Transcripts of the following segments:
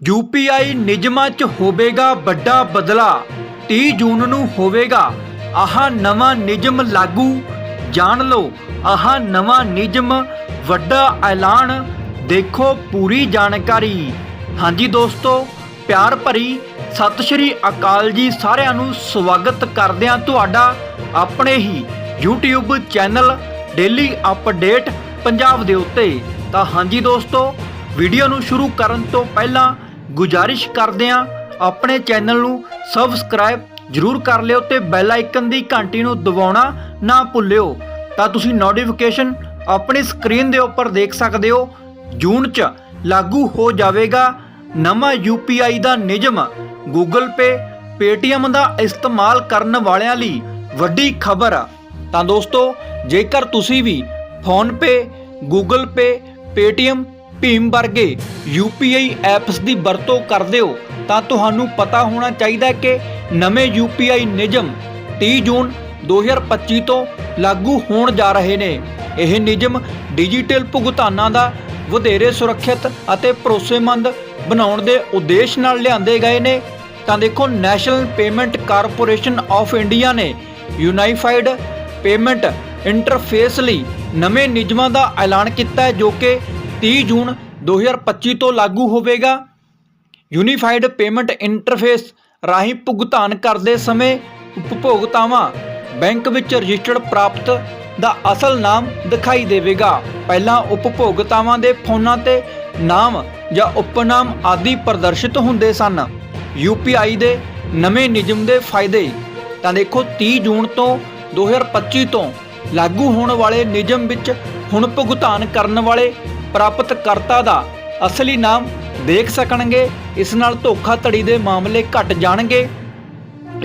UPI ਨਿਯਮਾਂ 'ਚ ਹੋਵੇਗਾ ਵੱਡਾ ਬਦਲਾ। 30 ਜੂਨ ਨੂੰ ਹੋਵੇਗਾ। ਆਹ ਨਵਾਂ ਨਿਯਮ ਲਾਗੂ। ਜਾਣ ਲਓ, ਆਹ ਨਵਾਂ ਨਿਯਮ ਵੱਡਾ ਐਲਾਨ। ਦੇਖੋ ਪੂਰੀ ਜਾਣਕਾਰੀ। ਹਾਂਜੀ ਦੋਸਤੋ, ਪਿਆਰ ਭਰੀ ਸਤਿ ਸ਼੍ਰੀ ਅਕਾਲ ਜੀ ਸਾਰਿਆਂ ਨੂੰ ਸਵਾਗਤ ਕਰਦੇ ਹਾਂ ਤੁਹਾਡਾ ਆਪਣੇ ਹੀ YouTube channel daily update Punjab ਦੇ ਉੱਤੇ। ਤਾਂ ਹਾਂਜੀ ਦੋਸਤੋ ਵੀਡੀਓ ਨੂੰ ਸ਼ੁਰੂ ਕਰਨ ਤੋਂ ਪਹਿਲਾਂ ਗੁਜਾਰਿਸ਼ ਕਰਦੇ ਹਾਂ। ਆਪਣੇ ਚੈਨਲ ਨੂੰ ਸਬਸਕ੍ਰਾਈਬ ਜਰੂਰ ਕਰ ਲਿਓ ਤੇ ਬੈਲ ਆਈਕਨ ਦੀ ਘੰਟੀ ਨੂੰ ਦਬਾਉਣਾ ਨਾ ਭੁੱਲਿਓ। ਤਾਂ ਤੁਸੀਂ ਨੋਟੀਫਿਕੇਸ਼ਨ ਆਪਣੀ ਸਕਰੀਨ ਦੇ ਉੱਪਰ ਦੇਖ ਸਕਦੇ ਹੋ। ਜੂਨ 'ਚ ਲਾਗੂ ਹੋ ਜਾਵੇਗਾ ਨਵਾਂ UPI ਦਾ ਨਿਯਮ। Google Pay, Paytm ਦਾ ਇਸਤੇਮਾਲ ਕਰਨ ਵਾਲਿਆਂ ਲਈ ਵੱਡੀ ਖਬਰ ਆ। ਤਾਂ ਦੋਸਤੋ, ਜੇਕਰ ਤੁਸੀਂ ਵੀ PhonePe Google Pay, Paytm ਭੀਮ ਵਰਗੇ UPI ਐਪਸ ਦੀ ਵਰਤੋਂ ਕਰਦੇ ਹੋ, ਤਾਂ ਤੁਹਾਨੂੰ ਪਤਾ ਹੋਣਾ ਚਾਹੀਦਾ ਕਿ ਨਵੇਂ UPI ਨਿਯਮ 30 ਜੂਨ 2025 ਤੋਂ ਲਾਗੂ ਹੋਣ ਜਾ ਰਹੇ ਨੇ। ਇਹ ਨਿਯਮ ਡਿਜੀਟਲ ਭੁਗਤਾਨਾਂ ਦਾ ਵਧੇਰੇ ਸੁਰੱਖਿਅਤ ਅਤੇ ਭਰੋਸੇਮੰਦ ਬਣਾਉਣ ਦੇ ਉਦੇਸ਼ ਨਾਲ ਲਿਆਂਦੇ ਗਏ ਨੇ। ਤਾਂ ਦੇਖੋ, national payment corporation of India ਨੇ ਯੂਨਾਈਫਾਈਡ ਪੇਮੈਂਟ ਇੰਟਰਫੇਸ ਲਈ ਨਵੇਂ ਨਿਯਮਾਂ ਦਾ ਐਲਾਨ ਕੀਤਾ ਜੋ ਕਿ 30 ਜੂਨ 2025 ਤੋਂ ਲਾਗੂ ਹੋਵੇਗਾ। ਯੂਨੀਫਾਈਡ ਪੇਮੈਂਟ ਇੰਟਰਫੇਸ ਰਾਹੀਂ ਭੁਗਤਾਨ ਕਰਦੇ ਸਮੇਂ ਉਪਭੋਗਤਾਵਾਂ ਬੈਂਕ ਵਿੱਚ ਰਜਿਸਟਰਡ ਪ੍ਰਾਪਤ ਦਾ ਅਸਲ ਨਾਮ ਦਿਖਾਈ ਦੇਵੇਗਾ। ਪਹਿਲਾਂ ਉਪਭੋਗਤਾਵਾਂ ਦੇ ਫੋਨਾਂ ਤੇ ਨਾਮ ਜਾਂ ਉਪਨਾਮ ਆਦਿ ਪ੍ਰਦਰਸ਼ਿਤ ਹੁੰਦੇ ਸਨ। UPI ਦੇ ਨਵੇਂ ਨਿਯਮ ਦੇ ਫਾਇਦੇ। ਤਾਂ ਦੇਖੋ 30 ਜੂਨ ਤੋਂ 2025 ਤੋਂ ਲਾਗੂ ਹੋਣ ਵਾਲੇ ਨਿਯਮ ਵਿੱਚ ਹੁਣ ਭੁਗਤਾਨ ਕਰਨ ਵਾਲੇ ਪ੍ਰਾਪਤਕਰਤਾ ਦਾ ਅਸਲੀ ਨਾਮ ਦੇਖ ਸਕਣਗੇ, ਇਸ ਨਾਲ ਧੋਖਾਧੜੀ ਦੇ ਮਾਮਲੇ ਘਟ ਜਾਣਗੇ।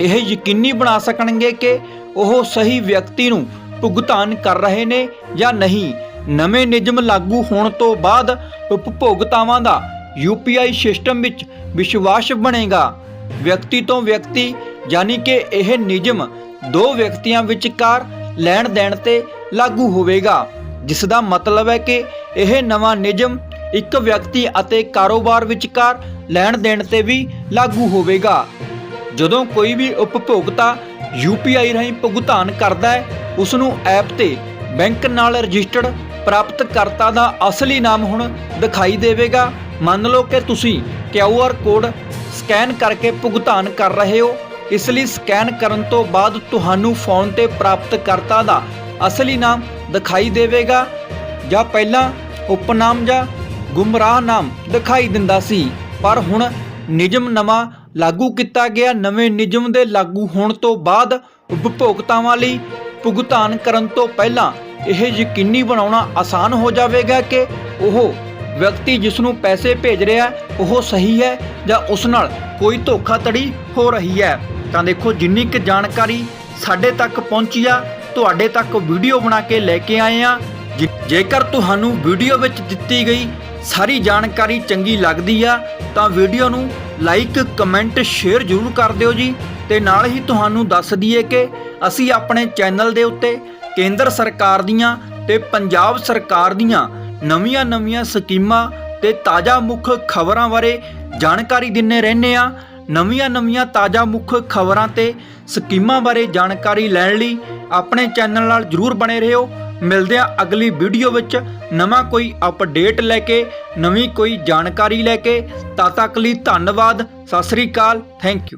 ਇਹ ਯਕੀਨੀ ਬਣਾ ਸਕਣਗੇ ਕਿ ਉਹ ਸਹੀ ਵਿਅਕਤੀ ਨੂੰ ਭੁਗਤਾਨ ਕਰ ਰਹੇ ਨੇ ਜਾਂ ਨਹੀਂ। ਨਵੇਂ ਨਿਯਮ ਲਾਗੂ ਹੋਣ ਤੋਂ ਬਾਅਦ ਉਪਭੋਗਤਾਵਾਂ ਦਾ UPI ਸਿਸਟਮ ਵਿੱਚ ਵਿਸ਼ਵਾਸ ਬਣੇਗਾ। ਵਿਅਕਤੀ ਤੋਂ ਵਿਅਕਤੀ, ਯਾਨੀ ਕਿ ਇਹ ਨਿਯਮ ਦੋ ਵਿਅਕਤੀਆਂ ਵਿਚਕਾਰ ਲੈਣ ਦੇਣ ਤੇ ਲਾਗੂ ਹੋਵੇਗਾ। ਜਿਸ ਦਾ ਮਤਲਬ ਹੈ ਕਿ ਇਹ ਨਵਾਂ ਨਿਯਮ ਇੱਕ ਵਿਅਕਤੀ ਅਤੇ ਕਾਰੋਬਾਰ ਵਿਚਕਾਰ ਲੈਣ ਦੇਣ ਤੇ ਵੀ ਲਾਗੂ ਹੋਵੇਗਾ। ਜਦੋਂ ਕੋਈ ਵੀ ਉਪਭੋਗਤਾ UPI ਰਾਹੀਂ ਭੁਗਤਾਨ ਕਰਦਾ ਹੈ ਉਸ ਨੂੰ ਐਪ ਤੇ ਬੈਂਕ ਨਾਲ ਰਜਿਸਟਰਡ ਪ੍ਰਾਪਤਕਰਤਾ ਦਾ ਅਸਲੀ ਨਾਮ ਹੁਣ ਦਿਖਾਈ ਦੇਵੇਗਾ। ਮੰਨ ਲਓ ਕਿ ਤੁਸੀਂ QR ਕੋਡ ਸਕੈਨ ਕਰਕੇ ਭੁਗਤਾਨ ਕਰ ਰਹੇ ਹੋ। ਇਸ ਲਈ ਸਕੈਨ ਕਰਨ ਤੋਂ ਬਾਅਦ ਤੁਹਾਨੂੰ ਫੋਨ ਤੇ ਪ੍ਰਾਪਤਕਰਤਾ ਦਾ ਅਸਲੀ ਨਾਮ ਦਿਖਾਈ ਦੇਵੇਗਾ ਜਾਂ ਪਹਿਲਾਂ ਉਪਨਾਮ ਜਾਂ ਗੁੰਮਰਾਹ ਨਾਮ ਦਿਖਾਈ ਦਿੰਦਾ ਸੀ। ਪਰ ਹੁਣ ਨਿਯਮ ਨਵਾਂ ਲਾਗੂ ਕੀਤਾ ਗਿਆ। ਨਵੇਂ ਨਿਯਮ ਦੇ ਲਾਗੂ ਹੋਣ ਤੋਂ ਬਾਅਦ ਉਪਭੋਗਤਾਵਾਂ ਲਈ ਭੁਗਤਾਨ ਕਰਨ ਤੋਂ ਪਹਿਲਾਂ ਇਹ ਯਕੀਨੀ ਬਣਾਉਣਾ ਆਸਾਨ ਹੋ ਜਾਵੇਗਾ ਕਿ ਉਹ ਵਿਅਕਤੀ ਜਿਸ ਨੂੰ ਪੈਸੇ ਭੇਜ ਰਿਹਾ ਉਹ ਸਹੀ ਹੈ ਜਾਂ ਉਸ ਨਾਲ ਕੋਈ ਧੋਖਾਧੜੀ ਹੋ ਰਹੀ ਹੈ। ਤਾਂ ਦੇਖੋ, ਜਿੰਨੀ ਕੁ ਜਾਣਕਾਰੀ ਸਾਡੇ ਤੱਕ ਪਹੁੰਚੀ ਆ ਤੁਹਾਡੇ ਤੱਕ ਵੀਡੀਓ ਬਣਾ ਕੇ ਲੈ ਕੇ ਆਏ ਆ ਜੇ- ਜੇਕਰ ਤੁਹਾਨੂੰ ਵੀਡੀਓ ਵਿੱਚ ਦਿੱਤੀ ਗਈ ਸਾਰੀ ਜਾਣਕਾਰੀ ਚੰਗੀ ਲੱਗਦੀ ਆ, ਤਾਂ ਵੀਡੀਓ ਨੂੰ ਲਾਈਕ, ਕਮੈਂਟ, ਸ਼ੇਅਰ ਜ਼ਰੂਰ ਕਰ ਦਿਓ ਜੀ। ਤੇ ਨਾਲ ਹੀ ਤੁਹਾਨੂੰ ਦੱਸ ਦਈਏ ਕਿ ਅਸੀਂ ਆਪਣੇ ਚੈਨਲ ਦੇ ਉੱਤੇ ਕੇਂਦਰ ਸਰਕਾਰ ਦੀਆਂ ਤੇ ਪੰਜਾਬ ਸਰਕਾਰ ਦੀਆਂ ਨਵੀਆਂ-ਨਵੀਆਂ ਸਕੀਮਾਂ ਤੇ ਤਾਜ਼ਾ ਮੁੱਖ ਖਬਰਾਂ ਬਾਰੇ ਜਾਣਕਾਰੀ ਦਿੰਨੇ ਰਹਿੰਦੇ ਆ ਨਵੀਆਂ-ਨਵੀਆਂ ਤਾਜ਼ਾ ਮੁੱਖ ਖਬਰਾਂ ਤੇ ਸਕੀਮਾਂ ਬਾਰੇ ਜਾਣਕਾਰੀ ਲੈਣ ਲਈ ਆਪਣੇ ਚੈਨਲ ਨਾਲ ਜਰੂਰ ਬਣੇ ਰਹੋ। ਮਿਲਦੇ ਆ ਅਗਲੀ ਵੀਡੀਓ ਵਿੱਚ ਨਵਾਂ ਕੋਈ ਅਪਡੇਟ ਲੈ ਕੇ, ਨਵੀਂ ਕੋਈ ਜਾਣਕਾਰੀ ਲੈ ਕੇ। ਤਦ ਤੱਕ ਲਈ ਧੰਨਵਾਦ। ਸਤਿ ਸ੍ਰੀ ਅਕਾਲ। Thank you